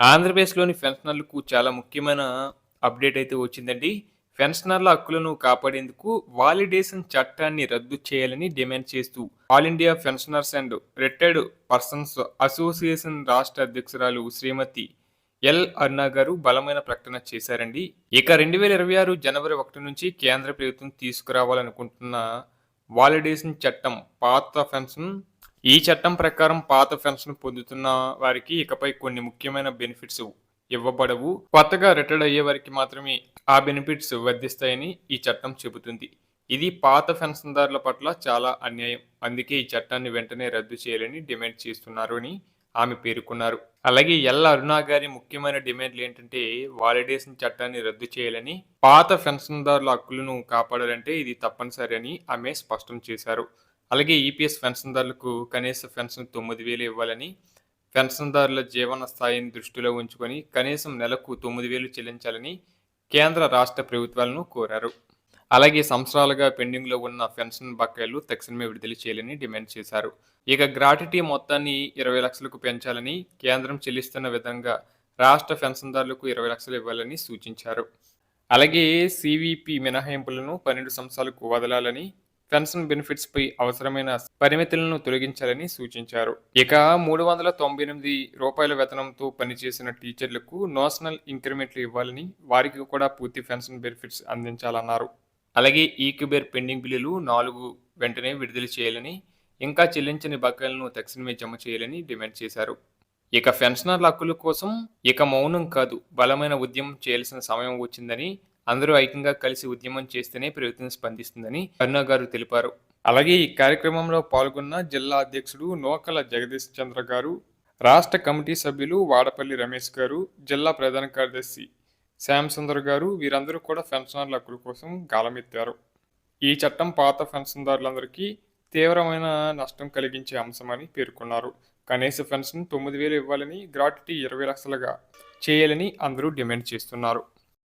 ఆంధ్రప్రదేశ్‌లోని పెన్షనర్లకు చాలా ముఖ్యమైన అప్డేట్ అయితే వచ్చిందండి. పెన్షనర్ల హక్కులను కాపాడేందుకు వాలిడేషన్ చట్టాన్ని రద్దు చేయాలని డిమాండ్ చేస్తూ all India pensioners and retired persons association రాష్ట్ర అధ్యక్షురాలు శ్రీమతి ఎల్ అరుణ గారు బలమైన ప్రకటన చేశారండి. ఇక 2026 జనవరి ఒకటి నుంచి కేంద్ర ప్రభుత్వం తీసుకురావాలనుకుంటున్న వాలిడేషన్ చట్టం పాత పెన్షన్ ఈ చట్టం ప్రకారం పాత పెన్షన్ పొందుతున్న వారికి ఇకపై కొన్ని ముఖ్యమైన బెనిఫిట్స్ ఇవ్వబడవు. కొత్తగా రిటైర్డ్ అయ్యే వారికి మాత్రమే ఆ బెనిఫిట్స్ వర్ధిస్తాయని ఈ చట్టం చెబుతుంది. ఇది పాత పెన్షన్దారుల పట్ల చాలా అన్యాయం. అందుకే ఈ చట్టాన్ని వెంటనే రద్దు చేయాలని డిమాండ్ చేస్తున్నారు అని ఆమె పేర్కొన్నారు. అలాగే ఎల్ అరుణ గారి ముఖ్యమైన డిమాండ్లు ఏంటంటే వాలిడేషన్ చట్టాన్ని రద్దు చేయాలని పాత పెన్షన్దారుల హక్కులను కాపాడాలంటే ఇది తప్పనిసరి అని ఆమె స్పష్టం చేశారు. అలాగే ఈపీఎస్ పెన్షన్దారులకు కనీస పెన్షన్ తొమ్మిది వేలు ఇవ్వాలని పెన్షన్దారుల జీవన స్థాయిని దృష్టిలో ఉంచుకొని కనీసం నెలకు తొమ్మిది వేలు చెల్లించాలని కేంద్ర రాష్ట్ర ప్రభుత్వాలను కోరారు. అలాగే సంవత్సరాలుగా పెండింగ్లో ఉన్న పెన్షన్ బకాయిలు తక్షణమే విడుదల చేయాలని డిమాండ్ చేశారు. ఇక గ్రాట్యుటీ మొత్తాన్ని ఇరవై లక్షలకు పెంచాలని కేంద్రం చెల్లిస్తున్న విధంగా రాష్ట్ర పెన్షన్దారులకు ఇరవై లక్షలు ఇవ్వాలని సూచించారు. అలాగే సివిపి మినహాయింపులను పన్నెండు సంవత్సరాలకు వదలాలని పెన్షన్ బెనిఫిట్స్ పై అవసరమైన పరిమితులను తొలగించాలని సూచించారు. ఇక మూడు వందల తొంభై ఎనిమిది రూపాయల వేతనంతో పనిచేసిన టీచర్లకు నోషనల్ ఇంక్రిమెంట్లు ఇవ్వాలని వారికి కూడా పూర్తి పెన్షన్ బెనిఫిట్స్ అందించాలన్నారు. అలాగే ఈక్యుబేర్ పెండింగ్ బిల్లులు నాలుగు వెంటనే విడుదల చేయాలని ఇంకా చెల్లించని బకాయిలను తక్షణమే జమ చేయాలని డిమాండ్ చేశారు. ఇక పెన్షనర్ల హక్కుల కోసం ఇక మౌనం కాదు బలమైన ఉద్యమం చేయాల్సిన సమయం వచ్చిందని అందరూ ఐక్యంగా కలిసి ఉద్యమం చేస్తేనే ప్రభుత్వం స్పందిస్తుందని అరుణ గారు తెలిపారు. అలాగే ఈ కార్యక్రమంలో పాల్గొన్న జిల్లా అధ్యక్షుడు నోకల జగదీష్ చంద్ర గారు రాష్ట్ర కమిటీ సభ్యులు వాడపల్లి రమేష్ గారు జిల్లా ప్రధాన కార్యదర్శి శ్యామ్ సుందర్ గారు వీరందరూ కూడా పెన్షనర్ల హక్కుల కోసం గాలమెత్తారు. ఈ చట్టం పాత పెన్షన్దారులందరికీ తీవ్రమైన నష్టం కలిగించే అంశమని పేర్కొన్నారు. కనీస పెన్షన్ తొమ్మిది వేలు ఇవ్వాలని గ్రాట్యుటీ ఇరవై లక్షలుగా చేయాలని అందరూ డిమాండ్ చేస్తున్నారు.